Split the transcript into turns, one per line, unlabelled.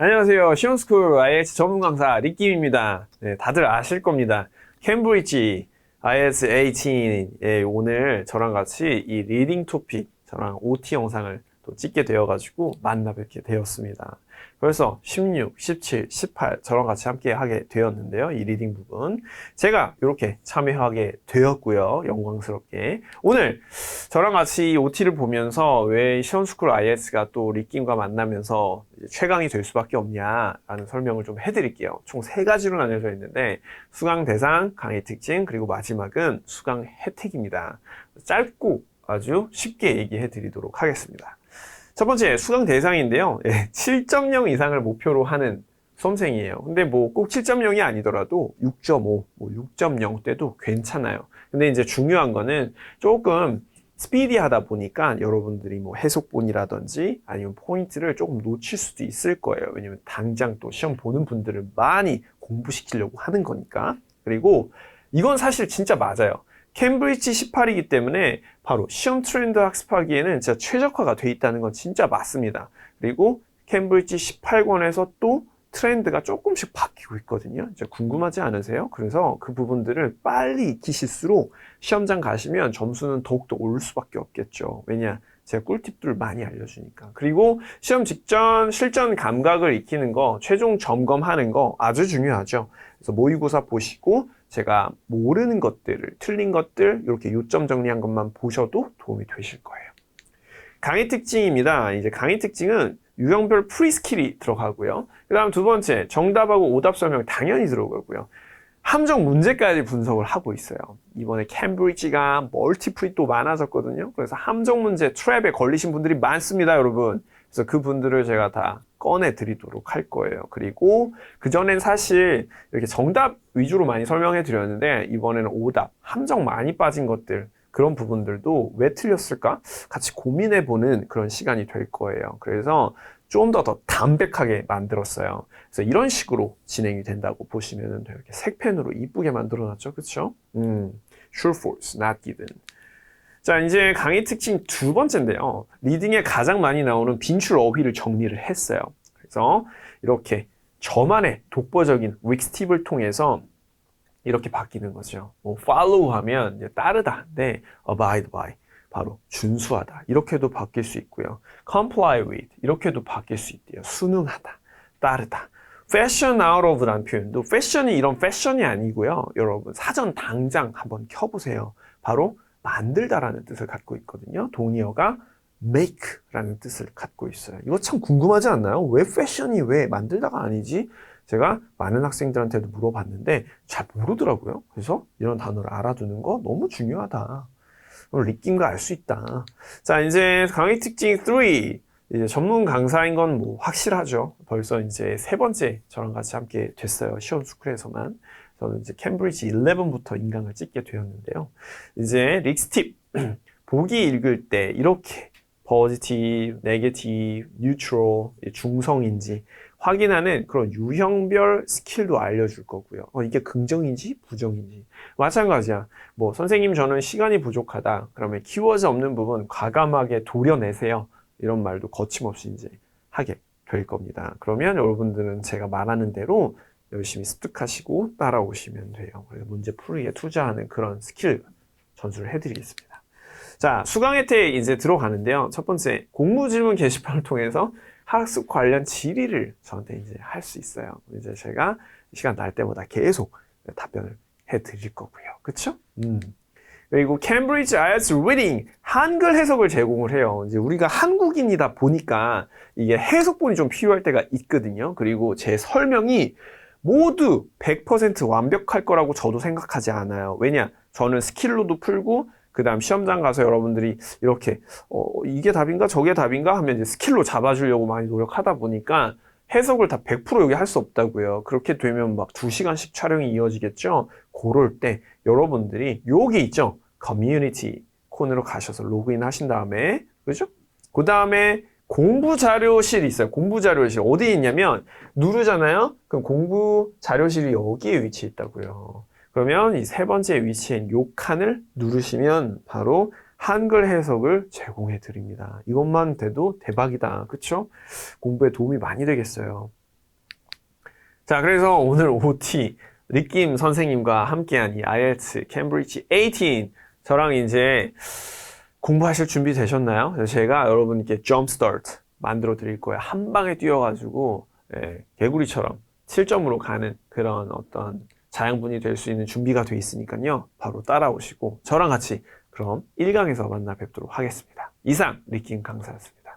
안녕하세요. 시온스쿨 IELTS 전문 강사 리킴입니다. 네, 다들 아실 겁니다. 캠브리지 IELTS 18에 오늘 저랑 같이 이 리딩 토픽, 저랑 OT 영상을 또 찍게 되어가지고 만나 뵙게 되었습니다. 그래서 16, 17, 18 저랑 같이 함께 하게 되었는데요. 이 리딩 부분. 제가 이렇게 참여하게 되었고요. 영광스럽게. 오늘 저랑 같이 이 OT를 보면서 왜 시원스쿨 IS가 또 리킴과 만나면서 최강이 될 수밖에 없냐라는 설명을 좀 해드릴게요. 총 세 가지로 나뉘어져 있는데 수강 대상, 강의 특징, 그리고 마지막은 수강 혜택입니다. 짧고 아주 쉽게 얘기해 드리도록 하겠습니다. 첫 번째 수강 대상인데요. 예, 7.0 이상을 목표로 하는 수험생이에요. 근데 뭐 꼭 7.0이 아니더라도 6.5, 뭐 6.0 때도 괜찮아요. 근데 이제 중요한 거는 조금 스피디하다 보니까 여러분들이 뭐 해석본이라든지 아니면 포인트를 조금 놓칠 수도 있을 거예요. 왜냐면 당장 또 시험 보는 분들을 많이 공부시키려고 하는 거니까. 그리고 이건 사실 진짜 맞아요. 캠브리지 18이기 때문에 바로 시험 트렌드 학습하기에는 진짜 최적화가 돼 있다는 건 진짜 맞습니다. 그리고 캠브리지 18권에서 또 트렌드가 조금씩 바뀌고 있거든요. 이제 궁금하지 않으세요? 그래서 그 부분들을 빨리 익히실수록 시험장 가시면 점수는 더욱더 오를 수밖에 없겠죠. 왜냐? 제가 꿀팁들 많이 알려주니까. 그리고 시험 직전 실전 감각을 익히는 거, 최종 점검하는 거 아주 중요하죠. 그래서 모의고사 보시고 제가 모르는 것들을, 틀린 것들, 이렇게 요점 정리한 것만 보셔도 도움이 되실 거예요. 강의 특징입니다. 이제 강의 특징은 유형별 프리스킬이 들어가고요. 그 다음 두 번째, 정답하고 오답 설명 당연히 들어가고요. 함정 문제까지 분석을 하고 있어요. 이번에 캠브리지가 멀티플이 또 많아졌거든요. 그래서 함정 문제 트랩에 걸리신 분들이 많습니다, 여러분. 그래서 그 분들을 제가 다 꺼내 드리도록 할 거예요. 그리고 그전엔 사실 이렇게 정답 위주로 많이 설명해 드렸는데 이번에는 오답, 함정 많이 빠진 것들 그런 부분들도 왜 틀렸을까? 같이 고민해 보는 그런 시간이 될 거예요. 그래서 좀더더 담백하게 만들었어요. 그래서 이런 식으로 진행이 된다고 보시면 돼요. 이렇게 색펜으로 이쁘게 만들어 놨죠. 그쵸? 음, true, false, not given. 자, 이제 강의 특징 두 번째인데요. 리딩에 가장 많이 나오는 빈출 어휘를 정리를 했어요. 그래서 이렇게 저만의 독보적인 윅스 팁을 통해서 이렇게 바뀌는 거죠. 뭐 follow 하면 따르다인데 abide by 바로 준수하다 이렇게도 바뀔 수 있고요. comply with 이렇게도 바뀔 수 있대요. 순응하다, 따르다. fashion out of라는 표현도 fashion이 이런 fashion이 아니고요. 여러분 사전 당장 한번 켜보세요. 바로 만들다라는 뜻을 갖고 있거든요. 동의어가 make라는 뜻을 갖고 있어요. 이거 참 궁금하지 않나요? 왜 fashion이 왜 만들다가 아니지? 제가 많은 학생들한테도 물어봤는데 잘 모르더라고요. 그래서 이런 단어를 알아두는 거 너무 중요하다. 느낌과 알 수 있다. 자, 이제 강의 특징 3. 이제 전문 강사인 건 뭐 확실하죠. 벌써 이제 세 번째 저랑 같이 함께 됐어요. 시험 스쿨에서만. 저는 이제 캠브리지 11부터 인강을 찍게 되었는데요. 이제 릭스팁. 보기 읽을 때 이렇게 positive, negative, neutral, 중성인지 확인하는 그런 유형별 스킬도 알려줄 거고요. 어, 이게 긍정인지 부정인지. 마찬가지야. 뭐, 선생님 저는 시간이 부족하다. 그러면 키워드 없는 부분 과감하게 도려내세요. 이런 말도 거침없이 이제 하게 될 겁니다. 그러면 여러분들은 제가 말하는 대로 열심히 습득하시고 따라오시면 돼요. 그래서 문제 풀이에 투자하는 그런 스킬 전수를 해드리겠습니다. 자, 수강 혜택 이제 들어가는데요. 첫 번째, 공무 질문 게시판을 통해서 학습 관련 질의를 저한테 이제 할 수 있어요. 이제 제가 시간 날 때마다 계속 답변을 해 드릴 거고요. 그쵸? 음. 그리고 캠브리지 IELTS 리딩 한글 해석을 제공을 해요. 이제 우리가 한국인이다 보니까 이게 해석본이 좀 필요할 때가 있거든요. 그리고 제 설명이 모두 100% 완벽할 거라고 저도 생각하지 않아요. 왜냐? 저는 스킬로도 풀고 그 다음 시험장 가서 여러분들이 이렇게 어, 이게 답인가 저게 답인가 하면 이제 스킬로 잡아주려고 많이 노력하다 보니까 해석을 다 100% 여기 할 수 없다고요. 그렇게 되면 막 2시간씩 촬영이 이어지겠죠. 그럴 때 여러분들이 여기 있죠. 커뮤니티 콘으로 가셔서 로그인 하신 다음에 그죠? 그 다음에 공부 자료실이 있어요. 공부 자료실 어디 있냐면 누르잖아요. 그럼 공부 자료실이 여기에 위치해 있다고요. 그러면 이 세 번째 위치엔 요 칸을 누르시면 바로 한글 해석을 제공해 드립니다. 이것만 돼도 대박이다. 그쵸? 공부에 도움이 많이 되겠어요. 자, 그래서 오늘 OT 리킴 선생님과 함께한 이 IELTS 캠브리지 18 저랑 이제 공부하실 준비 되셨나요? 제가 여러분께 점프 스타트 만들어 드릴 거예요. 한 방에 뛰어가지고 예, 개구리처럼 7점으로 가는 그런 어떤 자양분이 될 수 있는 준비가 돼 있으니까요. 바로 따라오시고 저랑 같이 그럼 1강에서 만나 뵙도록 하겠습니다. 이상 리킴 강사였습니다.